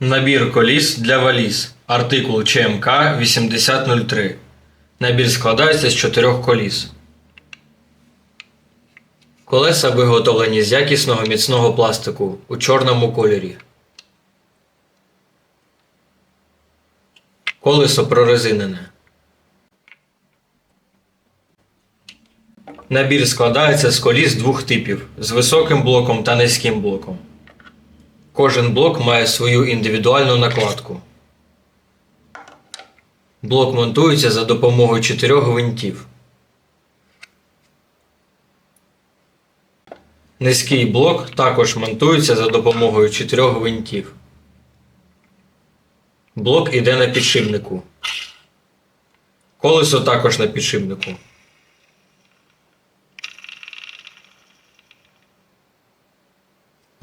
Набір коліс для валіз. Артикул ЧМК 8003. Набір складається з чотирьох коліс. Колеса виготовлені з якісного міцного пластику у чорному кольорі. Колесо прорезинене. Набір складається з коліс двох типів з високим блоком та низьким блоком. Кожен блок має свою індивідуальну накладку. Блок монтується за допомогою чотирьох гвинтів. Низький блок також монтується за допомогою чотирьох гвинтів. Блок іде на підшипнику. Колесо також на підшипнику.